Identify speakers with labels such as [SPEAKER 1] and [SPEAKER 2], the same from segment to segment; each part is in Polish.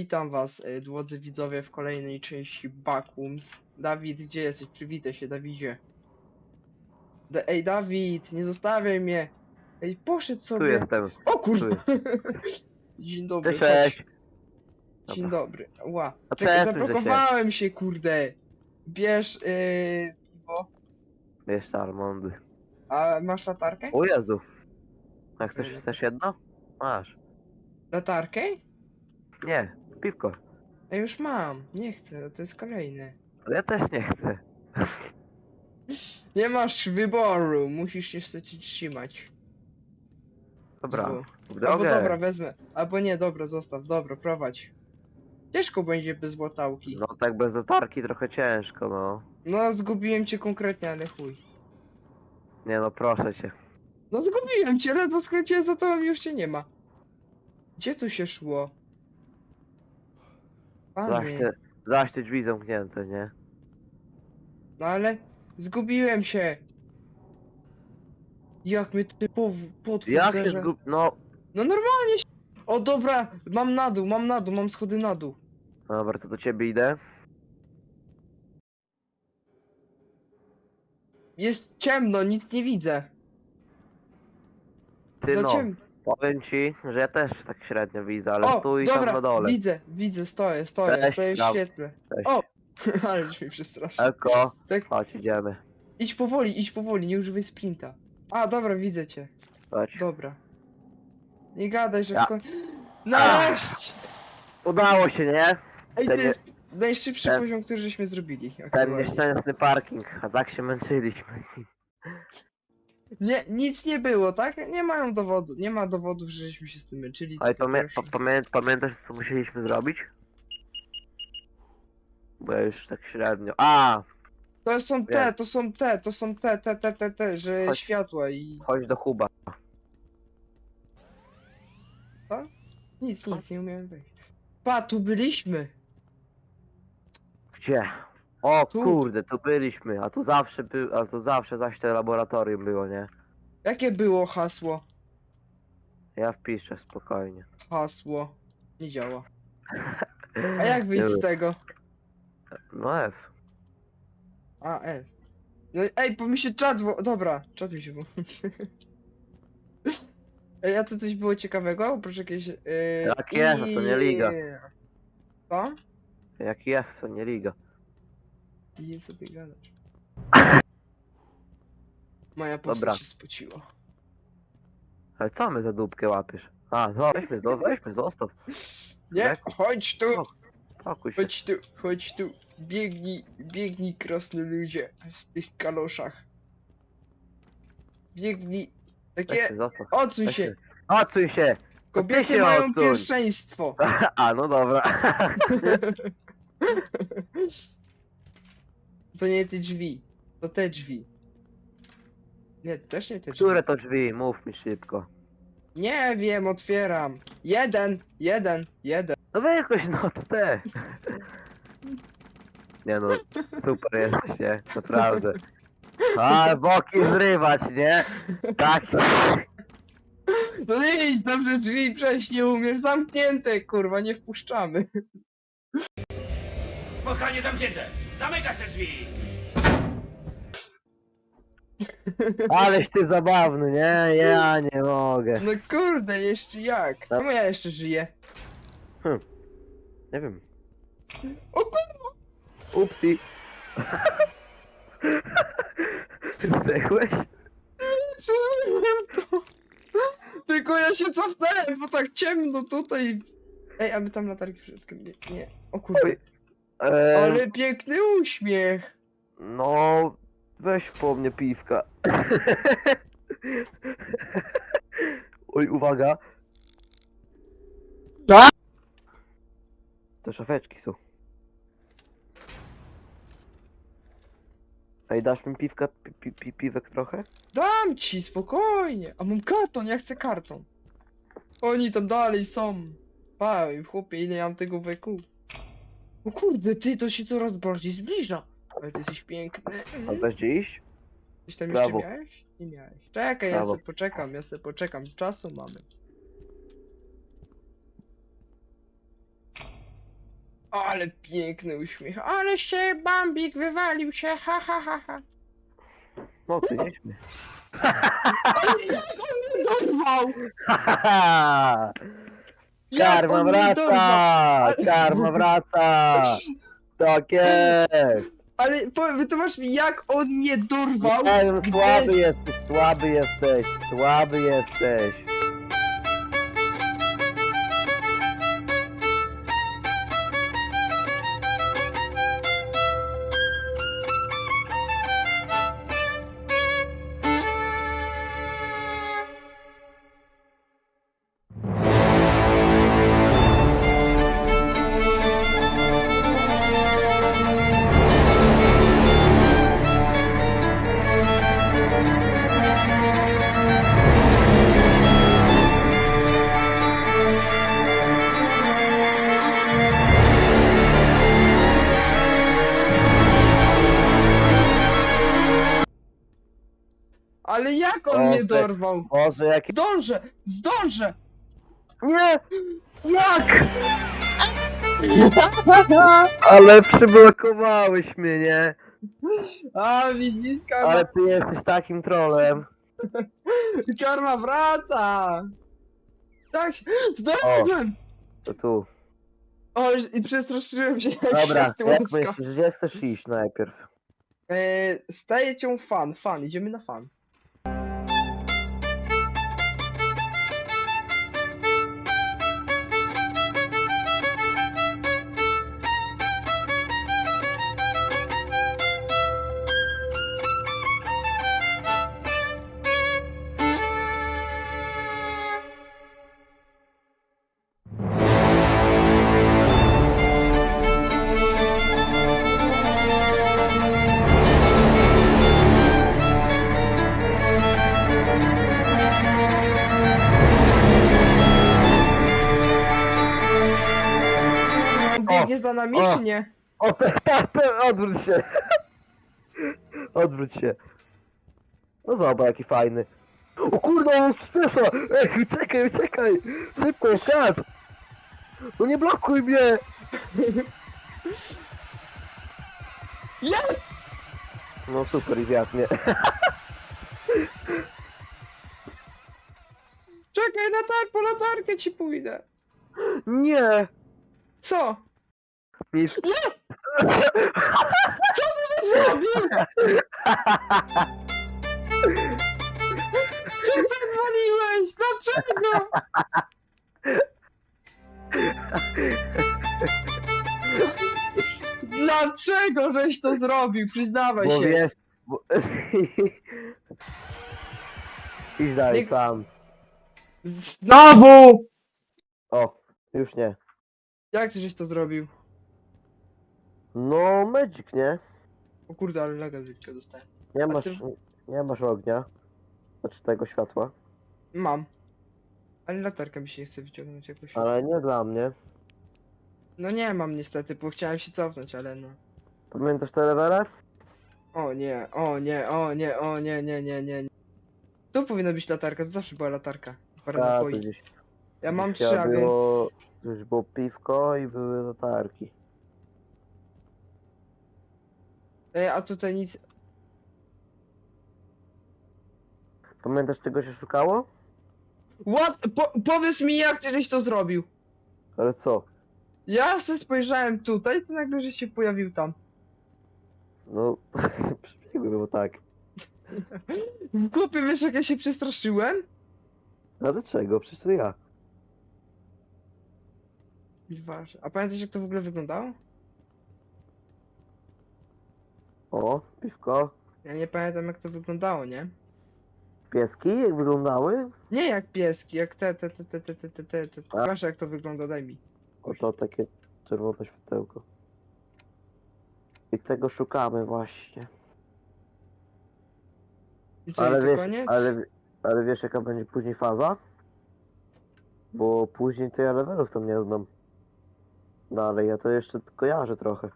[SPEAKER 1] Witam was, e, drodzy widzowie, w kolejnej części Backrooms. Dawid, gdzie jesteś? Przywitaj się, Dawidzie. Da Ej, Dawid, nie zostawiaj mnie! Ej, poszedł
[SPEAKER 2] Tu
[SPEAKER 1] sobie.
[SPEAKER 2] jestem.
[SPEAKER 1] O kurde!
[SPEAKER 2] Tu
[SPEAKER 1] Dzień dobry.
[SPEAKER 2] Cześć.
[SPEAKER 1] Dzień
[SPEAKER 2] Dobra.
[SPEAKER 1] dobry. Ła. Czekaj,
[SPEAKER 2] się-
[SPEAKER 1] zablokowałem się, kurde. Bierz yy, piwo.
[SPEAKER 2] Wiesz, te almondy.
[SPEAKER 1] A masz latarkę?
[SPEAKER 2] O Jezu. A chcesz, chcesz jedno? Masz.
[SPEAKER 1] Latarkę?
[SPEAKER 2] Nie, piwko.
[SPEAKER 1] Ja już mam. Nie chcę, to jest kolejne.
[SPEAKER 2] Ale ja też nie chcę.
[SPEAKER 1] Nie masz wyboru, musisz niestety trzymać.
[SPEAKER 2] Dobra, w
[SPEAKER 1] Albo
[SPEAKER 2] drogę.
[SPEAKER 1] dobra, wezmę. Albo nie, dobra, zostaw, dobra, prowadź. Ciężko będzie bez łotałki.
[SPEAKER 2] No tak bez latarki trochę ciężko, no.
[SPEAKER 1] No, zgubiłem cię konkretnie, ale chuj.
[SPEAKER 2] Nie no, proszę cię.
[SPEAKER 1] No, zgubiłem cię, ledwo skręciłem za tobą i już cię nie ma. Gdzie tu się szło?
[SPEAKER 2] Zaś
[SPEAKER 1] Panie,
[SPEAKER 2] te, zaś te drzwi zamknięte, nie?
[SPEAKER 1] no ale zgubiłem się. Jak mnie ty po, potwór
[SPEAKER 2] Jak się
[SPEAKER 1] zerze-
[SPEAKER 2] zgub... No,
[SPEAKER 1] No normalnie się... O dobra, mam na dół, mam na dół, mam schody na dół.
[SPEAKER 2] dobra, to do ciebie idę.
[SPEAKER 1] Jest ciemno, nic nie widzę.
[SPEAKER 2] Ty
[SPEAKER 1] Za
[SPEAKER 2] no,
[SPEAKER 1] ciem...
[SPEAKER 2] powiem ci, że ja też tak średnio widzę, ale
[SPEAKER 1] O,
[SPEAKER 2] stój
[SPEAKER 1] dobra,
[SPEAKER 2] tam na dole.
[SPEAKER 1] widzę, widzę, stoję, stoję,
[SPEAKER 2] Cześć,
[SPEAKER 1] stoję w
[SPEAKER 2] dam-
[SPEAKER 1] świetle.
[SPEAKER 2] Cześć.
[SPEAKER 1] O! Ale już mnie przestraszył.
[SPEAKER 2] Eko,
[SPEAKER 1] Tak,
[SPEAKER 2] chodź, idziemy.
[SPEAKER 1] idź powoli, idź powoli, nie używaj sprinta. A, dobra, widzę cię.
[SPEAKER 2] Chodź.
[SPEAKER 1] Dobra. Nie gadaj, że
[SPEAKER 2] Ja-
[SPEAKER 1] w końcu... Nareszcie!
[SPEAKER 2] Udało się, nie?
[SPEAKER 1] Ej, to
[SPEAKER 2] ten
[SPEAKER 1] jest najszybszy
[SPEAKER 2] ten-
[SPEAKER 1] poziom, który żeśmy zrobili.
[SPEAKER 2] Ten
[SPEAKER 1] aktualnie.
[SPEAKER 2] nieszczęsny parking, a tak się męczyliśmy z nim.
[SPEAKER 1] Nie, nic nie było, tak? Nie mają dowodu, nie ma dowodów, że żeśmy się z tym męczyli.
[SPEAKER 2] Ale
[SPEAKER 1] tylko
[SPEAKER 2] pamię pa pamię pamiętasz co musieliśmy zrobić? Bo ja już tak średnio. A!
[SPEAKER 1] To są te, to są te, to są te, te, te, te, te, że
[SPEAKER 2] Chodź.
[SPEAKER 1] światła i...
[SPEAKER 2] Chodź do Huba.
[SPEAKER 1] Nic, nic, nie umiałem wejść. Pa, tu byliśmy!
[SPEAKER 2] Gdzie? O
[SPEAKER 1] Tu.
[SPEAKER 2] kurde, tu byliśmy, a tu zawsze był, a tu zawsze zaś te laboratorium było, nie?
[SPEAKER 1] Jakie było hasło?
[SPEAKER 2] Ja wpiszę spokojnie.
[SPEAKER 1] Hasło. Nie działa. A jak wyjść z tego?
[SPEAKER 2] No F.
[SPEAKER 1] A, F. No, ej, bo mi się czat wo... Dobra, czat mi się włączy. Ej, a to coś było ciekawego? Oprócz jakiejś... Yy,
[SPEAKER 2] Jakie? No to nie liga.
[SPEAKER 1] Co?
[SPEAKER 2] Jaki F, to nie liga.
[SPEAKER 1] I co ty gadasz? Moja
[SPEAKER 2] Dobra.
[SPEAKER 1] postać się spociła.
[SPEAKER 2] Ale co my za dupkę łapiesz? A, no, weźmy, weźmy, zostaw.
[SPEAKER 1] Nie,
[SPEAKER 2] Leku.
[SPEAKER 1] chodź tu!
[SPEAKER 2] Spokój się.
[SPEAKER 1] Chodź tu, chodź tu. Biegnij, biegnij krasny ludzie w tych kaloszach. Biegnij. Takie,
[SPEAKER 2] Weźmy, zostaw.
[SPEAKER 1] odsuń
[SPEAKER 2] Weźmy.
[SPEAKER 1] się.
[SPEAKER 2] Odsuń się!
[SPEAKER 1] Kobiety
[SPEAKER 2] się
[SPEAKER 1] mają
[SPEAKER 2] odsuń.
[SPEAKER 1] pierwszeństwo.
[SPEAKER 2] A, no dobra.
[SPEAKER 1] To nie te drzwi. To te drzwi. Nie, to też nie te drzwi.
[SPEAKER 2] Które to drzwi? Mów mi szybko.
[SPEAKER 1] Nie wiem, otwieram. Jeden, jeden, jeden.
[SPEAKER 2] No wychodź, no to te. Nie no, super jesteś, nie? Naprawdę. A, boki zrywać, nie? Tak.
[SPEAKER 1] No nie idź dobrze drzwi przejść nie umiesz. Zamknięte, kurwa, nie wpuszczamy.
[SPEAKER 3] Spotkanie zamknięte! Zamykać te drzwi!
[SPEAKER 2] Aleś ty zabawny, nie? Ja nie mogę.
[SPEAKER 1] No kurde, jeszcze jak? Czemu ja jeszcze żyję?
[SPEAKER 2] Nie wiem.
[SPEAKER 1] O kurwa!
[SPEAKER 2] Upsi. Zdechłeś?
[SPEAKER 1] Przeżyłem to! Tylko ja się cofnąłem, bo tak ciemno tutaj. Ej, a my tam latarki przypadkiem nie, nie. O kurde.
[SPEAKER 2] Eee,
[SPEAKER 1] Ale piękny uśmiech!
[SPEAKER 2] No, weź po mnie piwka. Oj, uwaga.
[SPEAKER 1] A!
[SPEAKER 2] To szafeczki są. Ej, dasz mi piwka, pi, pi, pi, piwek trochę?
[SPEAKER 1] Dam ci, spokojnie. A mam karton, ja chcę karton. Oni tam dalej są. Pa, chłopie, ile ja mam tego weku. O kurde, ty, to się coraz bardziej zbliża. Ale ty jesteś piękny.
[SPEAKER 2] A weź gdzie iść?
[SPEAKER 1] Coś tam
[SPEAKER 2] Brawo.
[SPEAKER 1] jeszcze miałeś? Nie miałeś. Czekaj, ja
[SPEAKER 2] Brawo.
[SPEAKER 1] sobie poczekam, ja sobie poczekam. Czasu mamy. Ale piękny uśmiech. Ale się Bambik wywalił się, ha ha ha ha.
[SPEAKER 2] No ty nie śmiej.
[SPEAKER 1] Ale jak on mnie dorwał?
[SPEAKER 2] Karma wraca! Karma wraca! Tak jest!
[SPEAKER 1] Ale wytłumacz mi, jak on mnie dorwał?
[SPEAKER 2] Nie
[SPEAKER 1] gdy-
[SPEAKER 2] słaby jesteś, słaby jesteś, słaby jesteś.
[SPEAKER 1] Dorwał?
[SPEAKER 2] Boże, jakie...
[SPEAKER 1] Zdążę! Zdążę!
[SPEAKER 2] Nie! Jak? Ale przyblokowałeś mnie, nie?
[SPEAKER 1] A widzisz, karma,
[SPEAKER 2] Ale ty jesteś takim trolem.
[SPEAKER 1] karma wraca! Tak się... Zdążyłem!
[SPEAKER 2] To tu.
[SPEAKER 1] O, i przestraszyłem się jak
[SPEAKER 2] Dobra,
[SPEAKER 1] światło
[SPEAKER 2] jak myślisz, gdzie chcesz iść najpierw?
[SPEAKER 1] E, staje cię fan, fan, idziemy na fan. Za nami,
[SPEAKER 2] o.
[SPEAKER 1] czy nie?
[SPEAKER 2] O, tak, tak, tak, odwróć się. Odwróć się. No zobacz, jaki fajny. O kurde, on spiesza! Ej, uciekaj, uciekaj! Szybko, skacz! No nie blokuj mnie!
[SPEAKER 1] Jest!
[SPEAKER 2] No super, i zjadł mnie.
[SPEAKER 1] Czekaj, na tak, po latarkę ci pójdę.
[SPEAKER 2] Nie!
[SPEAKER 1] Co?
[SPEAKER 2] Nic.
[SPEAKER 1] Zrobił! Co ty zwaliłeś? Dlaczego? Dlaczego żeś to zrobił? Przyznawaj
[SPEAKER 2] Bo
[SPEAKER 1] się.
[SPEAKER 2] wiesz... Bo... Idź dalej
[SPEAKER 1] Nie-
[SPEAKER 2] sam.
[SPEAKER 1] Znowu!
[SPEAKER 2] O, już nie.
[SPEAKER 1] Jak ty żeś to zrobił?
[SPEAKER 2] No, Magic, nie?
[SPEAKER 1] O kurde, ale lega zwykle dostałem.
[SPEAKER 2] Nie masz,
[SPEAKER 1] ty-
[SPEAKER 2] nie masz ognia. Znaczy tego światła.
[SPEAKER 1] Mam. Ale latarka mi się nie chce wyciągnąć jakoś.
[SPEAKER 2] Ale nie dla mnie.
[SPEAKER 1] No nie mam niestety, bo chciałem się cofnąć, ale no.
[SPEAKER 2] Pamiętasz te levele?
[SPEAKER 1] O nie, o nie, o nie, o nie, nie, nie, nie. Tu powinna być latarka, to zawsze była latarka. Parę
[SPEAKER 2] Tak,
[SPEAKER 1] napoi.
[SPEAKER 2] gdzieś,
[SPEAKER 1] Ja mam
[SPEAKER 2] gdzieś
[SPEAKER 1] trzy, a więc...
[SPEAKER 2] było, Już było piwko i były latarki.
[SPEAKER 1] Ej, a tutaj nic...
[SPEAKER 2] Pamiętasz czego się szukało?
[SPEAKER 1] What? Po, powiedz mi jak ty żeś to zrobił.
[SPEAKER 2] Ale co?
[SPEAKER 1] Ja se spojrzałem tutaj, to nagle żeś się pojawił tam.
[SPEAKER 2] No, przebiegły, bo tak.
[SPEAKER 1] W głupie wiesz jak ja się przestraszyłem?
[SPEAKER 2] Ale czego? Przecież to ja.
[SPEAKER 1] Wasz. A pamiętasz jak to w ogóle wyglądało?
[SPEAKER 2] O, piwko.
[SPEAKER 1] Ja nie pamiętam jak to wyglądało, nie?
[SPEAKER 2] Pieski jak wyglądały?
[SPEAKER 1] Nie jak pieski, jak te, te, te, te, te, te, te, te, te.
[SPEAKER 2] A?
[SPEAKER 1] Pokaż jak to wygląda, daj mi.
[SPEAKER 2] Oto takie czerwone światełko. I tego szukamy właśnie.
[SPEAKER 1] I co,
[SPEAKER 2] Ale
[SPEAKER 1] i to
[SPEAKER 2] wiesz,
[SPEAKER 1] koniec?
[SPEAKER 2] ale, ale wiesz jaka będzie później faza? Bo później to ja levelów tam nie znam. Dalej, ja to jeszcze kojarzę trochę.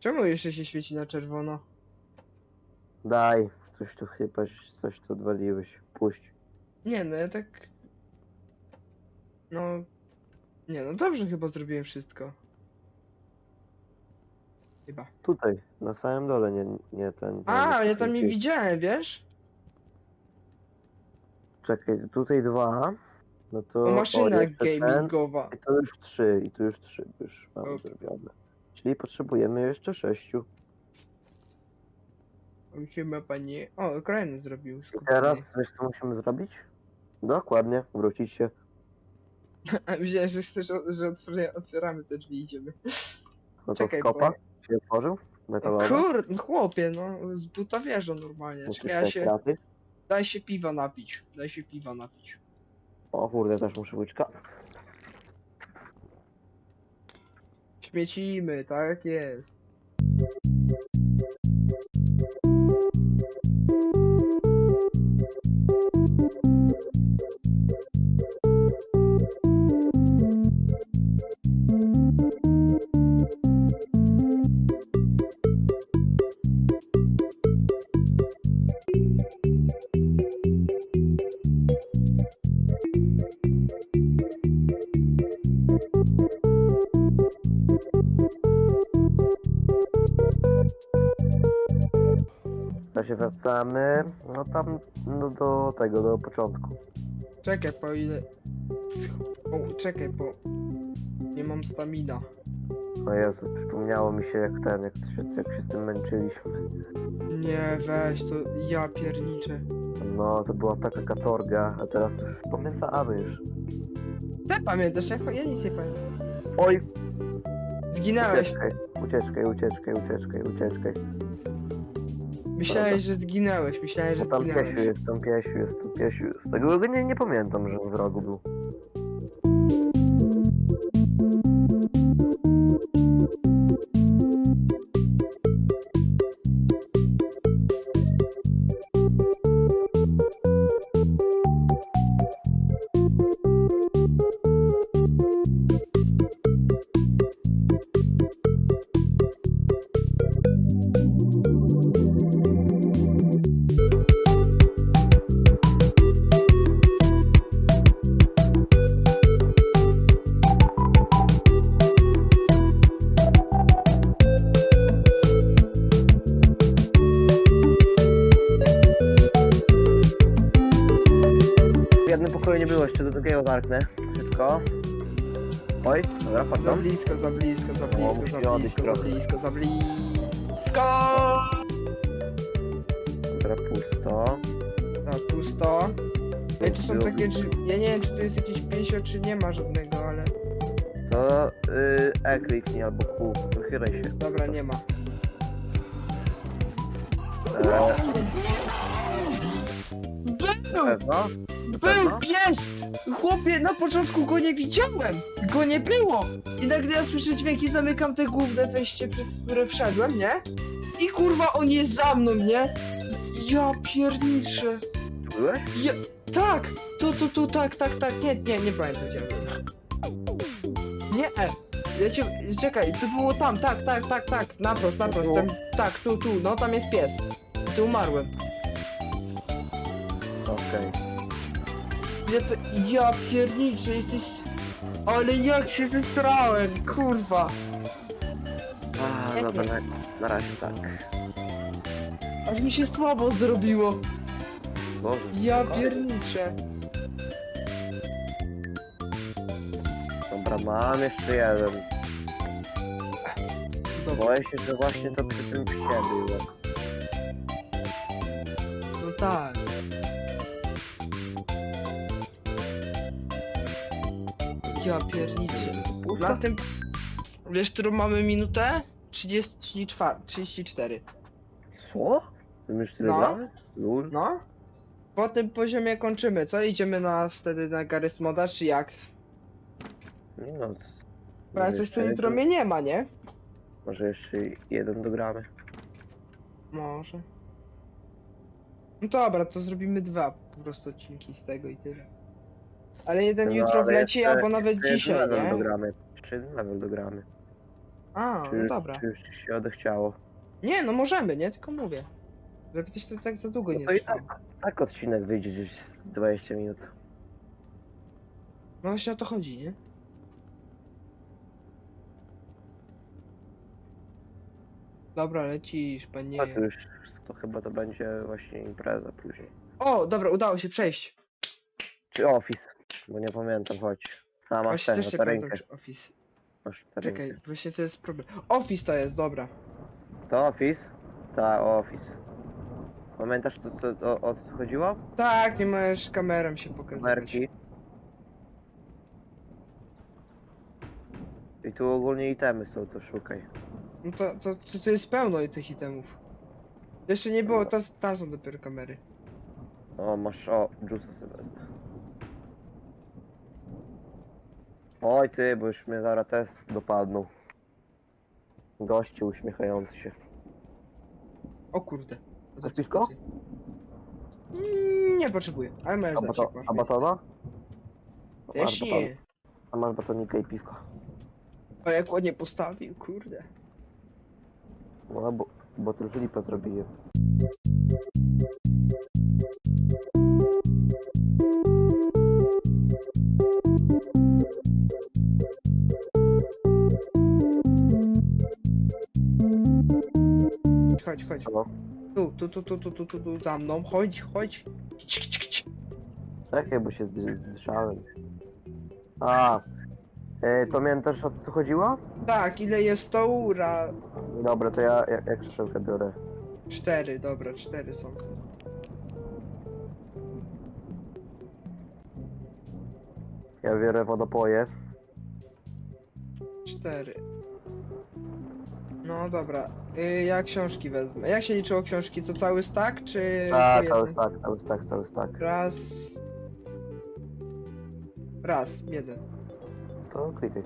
[SPEAKER 1] Czemu jeszcze się świeci na czerwono?
[SPEAKER 2] Daj, coś tu chyba, coś tu odwaliłeś. Puść.
[SPEAKER 1] Nie, no ja tak... No... Nie, no dobrze chyba zrobiłem wszystko. Chyba.
[SPEAKER 2] Tutaj, na samym dole, nie, nie ten.
[SPEAKER 1] A, ja tam nie widziałem, wiesz?
[SPEAKER 2] Czekaj, tutaj dwa. No to.
[SPEAKER 1] O, maszyna
[SPEAKER 2] jeszcze ten.
[SPEAKER 1] gamingowa.
[SPEAKER 2] I to już trzy, i tu już trzy już mamy
[SPEAKER 1] Okej.
[SPEAKER 2] zrobione. Czyli potrzebujemy jeszcze sześciu.
[SPEAKER 1] Musimy pani... O, kolejny zrobił.
[SPEAKER 2] I
[SPEAKER 1] skupny.
[SPEAKER 2] teraz wiesz co musimy zrobić? Dokładnie, wrócić się.
[SPEAKER 1] A Myślałem, że chcesz, o- że otwiera- otwieramy te drzwi i idziemy.
[SPEAKER 2] No to
[SPEAKER 1] Czekaj,
[SPEAKER 2] skopa się otworzył. Metalowa.
[SPEAKER 1] Kur... no chłopie, no, z buta wieżą normalnie. Czekaj, ja się... Daj się piwa napić. Daj się piwa napić.
[SPEAKER 2] O kurde, też muszę łyczka.
[SPEAKER 1] Śmiecimy, tak jest.
[SPEAKER 2] Wracamy. No tam no, do tego, do początku.
[SPEAKER 1] Czekaj, po ile... O, czekaj, bo... Nie mam stamina.
[SPEAKER 2] O Jezu, przypomniało mi się jak ten, jak, się, jak się z tym męczyliśmy.
[SPEAKER 1] Nie, weź, to ja pierniczę.
[SPEAKER 2] No, to była taka katorga, a teraz już pamiętamy już.
[SPEAKER 1] Ty pamiętasz? Ja, ja nic nie pamiętam.
[SPEAKER 2] Oj,
[SPEAKER 1] Zginęłeś.
[SPEAKER 2] ucieczkaj, ucieczkaj, ucieczkaj, ucieczkaj, ucieczkaj.
[SPEAKER 1] Myślałeś, że zginęłeś. Myślałeś,
[SPEAKER 2] Bo
[SPEAKER 1] że
[SPEAKER 2] tam piesiu jest, tam piesiu jest, tam piesiu jest. Tego nie, nie pamiętam, że w rogu był. Nie było, jeszcze do drugiego zamknę. Szybko. Oj, dobra,
[SPEAKER 1] Za
[SPEAKER 2] pardon.
[SPEAKER 1] blisko, za blisko, za
[SPEAKER 2] O,
[SPEAKER 1] blisko,
[SPEAKER 2] musi
[SPEAKER 1] za
[SPEAKER 2] odejść
[SPEAKER 1] blisko, za
[SPEAKER 2] trochę.
[SPEAKER 1] blisko, za blisko.
[SPEAKER 2] Dobra, pusto.
[SPEAKER 1] Tak, pusto. Ej, tu są
[SPEAKER 2] Było-
[SPEAKER 1] takie drzwi. Ja nie wiem, czy tu jest jakieś pięsio, czy nie ma żadnego, ale...
[SPEAKER 2] To yy, E kliknij albo Q, wychylaj się.
[SPEAKER 1] Dobra, nie ma.
[SPEAKER 2] Eee,
[SPEAKER 1] Był! Był
[SPEAKER 2] pewno?
[SPEAKER 1] pies! Chłopie, na początku go nie widziałem! Go nie było! I nagle ja słyszę dźwięki, zamykam te główne wejście, przez które wszedłem, nie? I kurwa, on jest za mną, nie? Ja pierniczę.
[SPEAKER 2] Tu byłeś?
[SPEAKER 1] Ja... Tak! Tu, tu, tu, tak, tak, tak. Nie, nie, nie pamiętam gdzie. Nie, e. Ja cię... Czekaj, to było tam, tak, tak, tak, tak. Naprost, naprost.
[SPEAKER 2] Tu?
[SPEAKER 1] Tam, tak, tu, tu, no tam jest pies. Tu umarłem.
[SPEAKER 2] Okej.
[SPEAKER 1] Ja to... Ja pierniczę, jesteś... Ale jak się zesrałem, kurwa.
[SPEAKER 2] A, dobra, na, na razie tak.
[SPEAKER 1] Aż mi się słabo zrobiło.
[SPEAKER 2] Boże.
[SPEAKER 1] Ja pierniczę.
[SPEAKER 2] Dobra, mam jeszcze jeden.
[SPEAKER 1] Dobra,
[SPEAKER 2] Boję się, że właśnie to przy tym psie było.
[SPEAKER 1] no tak. Ja pierniczę. Na
[SPEAKER 2] Pusto?
[SPEAKER 1] tym... Wiesz, którą mamy minutę? 34. 34.
[SPEAKER 2] Co? Ty już tyle
[SPEAKER 1] No.
[SPEAKER 2] gramy? Lul?
[SPEAKER 1] No. Po tym poziomie kończymy, co? Idziemy na wtedy na Garry's Moda, czy jak?
[SPEAKER 2] Nie no.
[SPEAKER 1] Bo jak
[SPEAKER 2] może
[SPEAKER 1] coś tu
[SPEAKER 2] jeszcze
[SPEAKER 1] jutro
[SPEAKER 2] jeden-
[SPEAKER 1] mnie nie ma, nie?
[SPEAKER 2] Może jeszcze jeden dogramy.
[SPEAKER 1] Może. No dobra, to zrobimy dwa po prostu odcinki z tego i tyle. Ale jeden
[SPEAKER 2] No,
[SPEAKER 1] jutro wleci, albo nawet dzisiaj,
[SPEAKER 2] level
[SPEAKER 1] nie?
[SPEAKER 2] dogramy. Jeszcze jeden level dogramy.
[SPEAKER 1] A,
[SPEAKER 2] Czy,
[SPEAKER 1] no
[SPEAKER 2] już-
[SPEAKER 1] dobra.
[SPEAKER 2] czy już ci się odechciało?
[SPEAKER 1] Nie, no możemy, nie? Tylko mówię. Żeby przecież to tak za długo nie
[SPEAKER 2] No to i
[SPEAKER 1] trwało.
[SPEAKER 2] Tak odcinek wyjdzie gdzieś z 20 minut.
[SPEAKER 1] No właśnie o to chodzi, nie? Dobra, lecisz, panie.
[SPEAKER 2] A to już to chyba to będzie właśnie impreza później.
[SPEAKER 1] O, dobra, udało się przejść.
[SPEAKER 2] Czy Office? Bo nie pamiętam, chodź. A masz
[SPEAKER 1] Właśnie
[SPEAKER 2] ten,
[SPEAKER 1] też nie pamiętam,
[SPEAKER 2] batarynkę.
[SPEAKER 1] czy Office.
[SPEAKER 2] Masz
[SPEAKER 1] Czekaj, właśnie to jest problem. Office to jest, dobra.
[SPEAKER 2] To Office? Tak, Office. Pamiętasz to, co, o, o co chodziło?
[SPEAKER 1] Tak, nie możesz kamerą się pokazywać.
[SPEAKER 2] Merki. I tu ogólnie itemy są, to szukaj.
[SPEAKER 1] No to, to, to, to jest pełno tych itemów. Jeszcze nie było, to tam są dopiero kamery.
[SPEAKER 2] O, masz, o, juice'a sobie wezmę. Oj ty, bo już mnie zaraz też dopadną. Gości uśmiechający się.
[SPEAKER 1] O kurde.
[SPEAKER 2] Chcesz piwko?
[SPEAKER 1] Mm, Nie potrzebuję, ale możesz
[SPEAKER 2] A, bato,
[SPEAKER 1] masz
[SPEAKER 2] a batona?
[SPEAKER 1] Też
[SPEAKER 2] masz baton-
[SPEAKER 1] nie.
[SPEAKER 2] A masz batonika i piwko.
[SPEAKER 1] A jak ładnie postawił, kurde.
[SPEAKER 2] No, bo, bo tu Filipa zrobiłem.
[SPEAKER 1] Chodź, chodź.
[SPEAKER 2] No.
[SPEAKER 1] Tu, tu, tu, tu, tu, tu, tu, tu, za mną, chodź, chodź. Cik, cik, cik.
[SPEAKER 2] Czekaj, bo się zdrzy- zdyszałem. A, e, pamiętasz o co tu chodziło?
[SPEAKER 1] Tak, ile jest to ura?
[SPEAKER 2] Dobra, to ja, ja, ja krzesełkę biorę.
[SPEAKER 1] Cztery, dobra, cztery są.
[SPEAKER 2] Ja biorę wodopoje.
[SPEAKER 1] Cztery. No dobra. Y, ja książki wezmę. Jak się liczyło książki? To cały stack, czy
[SPEAKER 2] Tak, cały stack, cały stack, cały stack.
[SPEAKER 1] Raz. Raz, jeden.
[SPEAKER 2] To klikaj.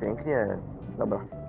[SPEAKER 2] Pięknie. Dobra.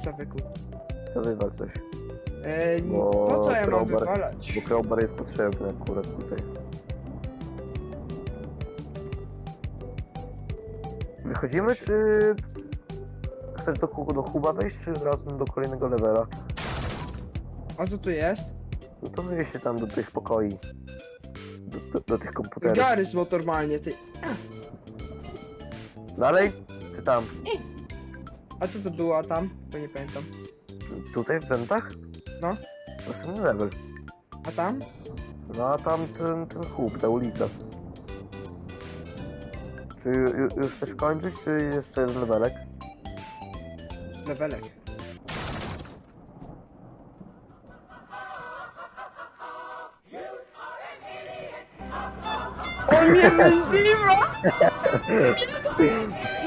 [SPEAKER 1] Staweku.
[SPEAKER 2] To wywal coś.
[SPEAKER 1] E,
[SPEAKER 2] Bo
[SPEAKER 1] po co ja mam
[SPEAKER 2] crowbar-
[SPEAKER 1] wywalać?
[SPEAKER 2] Bo crowbar jest potrzebny akurat tutaj. Wychodzimy, czy chcesz do, ku- do kuba wejść, czy od razu do kolejnego levela?
[SPEAKER 1] A co tu jest?
[SPEAKER 2] No to wyjść się tam do tych pokoi. Do, do, do tych komputerów.
[SPEAKER 1] Garys normalnie, ty.
[SPEAKER 2] Dalej? Czy tam?
[SPEAKER 1] A co to było tam? Bo nie pamiętam.
[SPEAKER 2] Tutaj w wentach?
[SPEAKER 1] No.
[SPEAKER 2] Następny level.
[SPEAKER 1] A tam?
[SPEAKER 2] No a tam ten, ten hub, ta ulica. Czy ju, ju, już chcesz kończyć, czy jeszcze jeden levelek?
[SPEAKER 1] Lewelek. On mnie wyzywa!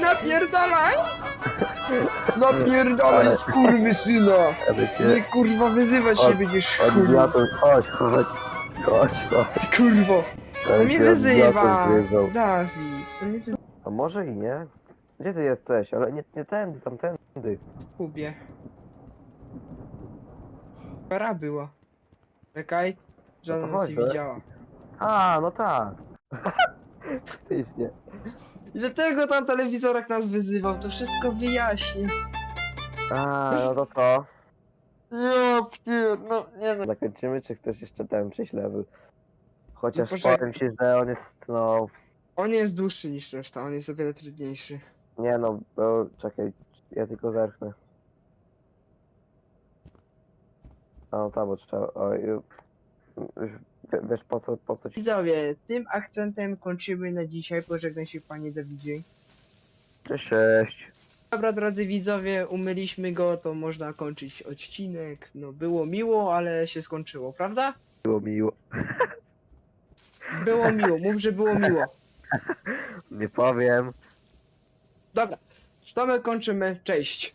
[SPEAKER 1] Napierdalaj! Napierdalaj, skurwysyna!
[SPEAKER 2] Ale cię...
[SPEAKER 1] Nie kurwa wyzywać się będziesz, kurwa.
[SPEAKER 2] Odbiator, chodź, chodź, chodź, chodź.
[SPEAKER 1] Kurwo! On mnie wyzywa! Dawid, on mnie wyzywa.
[SPEAKER 2] A może i nie? Gdzie ty jesteś? Ale nie, nie tędy, tamtędy.
[SPEAKER 1] Kubie. Para była. Czekaj, żadna
[SPEAKER 2] No
[SPEAKER 1] nas nie widziała.
[SPEAKER 2] A, no tak. Tyś nie.
[SPEAKER 1] I dlatego tam telewizorek nas wyzywał, to wszystko wyjaśnię.
[SPEAKER 2] A, no to co?
[SPEAKER 1] Ja pier... no nie no.
[SPEAKER 2] Zakończymy, czy chcesz jeszcze ten przejść level? Chociaż
[SPEAKER 1] No poczekaj.
[SPEAKER 2] powiem ci, że on jest, no...
[SPEAKER 1] On jest dłuższy niż reszta, on jest o wiele trudniejszy.
[SPEAKER 2] Nie no, bo, czekaj, ja tylko zerknę. A no tam, bo trzeba... Oj, y, w- wiesz po co, po co ci...
[SPEAKER 1] Widzowie, tym akcentem kończymy na dzisiaj. Pożegnaj się panie Dawidzie.
[SPEAKER 2] Cześć, cześć.
[SPEAKER 1] Dobra, drodzy widzowie, umyliśmy go, to można kończyć odcinek. No, było miło, ale się skończyło, prawda?
[SPEAKER 2] Było miło.
[SPEAKER 1] Było miło, mów, że było miło.
[SPEAKER 2] Nie powiem.
[SPEAKER 1] Dobra, z Tomek kończymy, cześć.